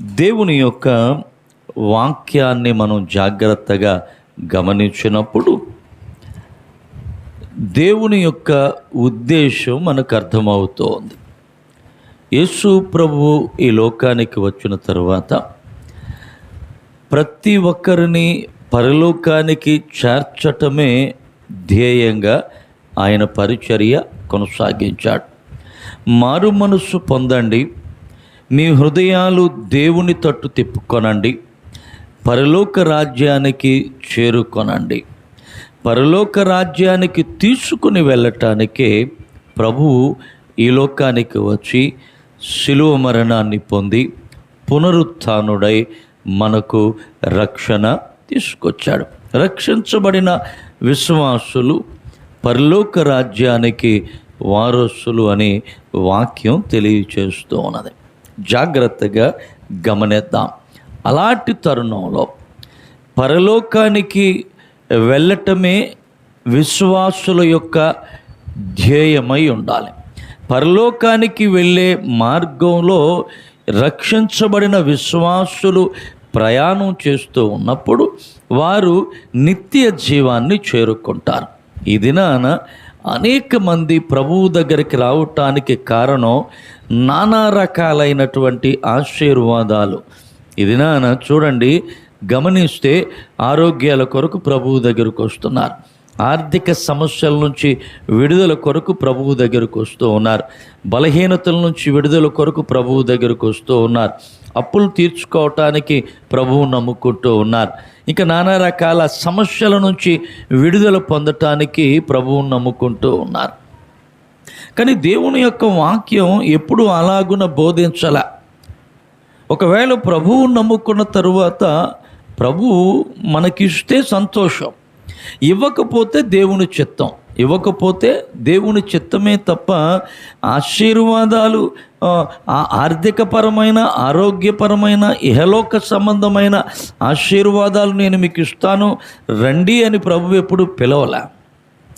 దేవుని యొక్క వాక్యాన్ని మనం జాగ్రత్తగా గమనించినప్పుడు దేవుని యొక్క ఉద్దేశం మనకు అర్థమవుతోంది. యేసు ప్రభు ఈ లోకానికి వచ్చిన తర్వాత ప్రతి ఒక్కరిని పరలోకానికి చేర్చటమే ధ్యేయంగా ఆయన పరిచర్య కొనసాగించాడు. మారు మనస్సు పొందండి. మీ హృదయాలు దేవుని తట్టు తిప్పుకొనండి. పరలోక రాజ్యానికి చేరుకొనండి. పరలోక రాజ్యానికి తీసుకుని వెళ్ళటానికే ప్రభువు ఈ లోకానికి వచ్చి శిలువ మరణాన్ని పొంది పునరుత్డై మనకు రక్షణ తీసుకొచ్చాడు. రక్షించబడిన విశ్వాసులు పరలోక రాజ్యానికి వారసులు అని వాక్యం తెలియచేస్తూ ఉన్నది. జాగ్రత్తగా గమనిద్దాం. అలాంటి తరుణంలో పరలోకానికి వెళ్ళటమే విశ్వాసుల యొక్క ధ్యేయమై ఉండాలి. పరలోకానికి వెళ్ళే మార్గంలో రక్షించబడిన విశ్వాసులు ప్రయాణం చేస్తూ ఉన్నప్పుడు వారు నిత్య జీవాన్ని చేరుకుంటారు. ఈ దినాన అనేక మంది ప్రభువు దగ్గరికి రావటానికి కారణం నానా రకాలైనటువంటి ఆశీర్వాదాలు. ఇది నాన్న చూడండి గమనిస్తే ఆరోగ్యాల కొరకు ప్రభువు దగ్గరకు వస్తున్నారు. ఆర్థిక సమస్యల నుంచి విడుదల కొరకు ప్రభువు దగ్గరకు వస్తూ ఉన్నారు. బలహీనతల నుంచి విడుదల కొరకు ప్రభువు దగ్గరకు వస్తూ ఉన్నారు. అప్పులు తీర్చుకోవటానికి ప్రభువు నమ్ముకుంటూ ఉన్నారు. ఇంకా నానా రకాల సమస్యల నుంచి విడుదల పొందటానికి ప్రభువు నమ్ముకుంటూ ఉన్నారు. కానీ దేవుని యొక్క వాక్యం ఎప్పుడు అలాగున బోధించాల. ఒకవేళ ప్రభువు నమ్ముకున్న తరువాత ప్రభువు మనకిస్తే సంతోషం. ఇవ్వకపోతే దేవుని చిత్తం. ఇవ్వకపోతే దేవుని చిత్తమే తప్ప ఆశీర్వాదాలు ఆర్థికపరమైన ఆరోగ్యపరమైన ఇహలోక సంబంధమైన ఆశీర్వాదాలు నేను మీకు ఇస్తాను. రండి అని ప్రభు ఎప్పుడు పిలవలే.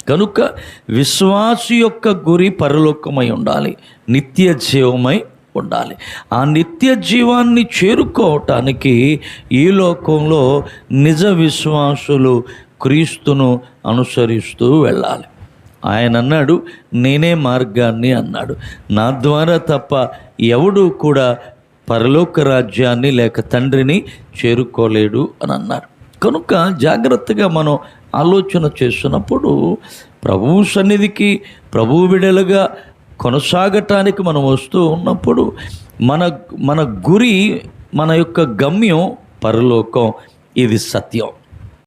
కనుక విశ్వాసి యొక్క గురి పరలోకమై ఉండాలి నిత్య జీవమై ఉండాలి. ఆ నిత్య జీవాన్ని చేరుకోవటానికి ఈ లోకంలో నిజ విశ్వాసులు క్రీస్తును అనుసరిస్తూ వెళ్ళాలి. ఆయన అన్నాడు నేనే మార్గాన్ని అన్నాడు. నా ద్వారా తప్ప ఎవడు కూడా పరలోక రాజ్యాన్ని లేక తండ్రిని చేరుకోలేడు అని అన్నారు. కనుక జాగ్రత్తగా మనం ఆలోచన చేస్తున్నప్పుడు ప్రభువు సన్నిధికి ప్రభువు విడలుగా కొనసాగటానికి మనం వస్తూ ఉన్నప్పుడు మన మన గురి మన యొక్క గమ్యం పరలోకం. ఇది సత్యం.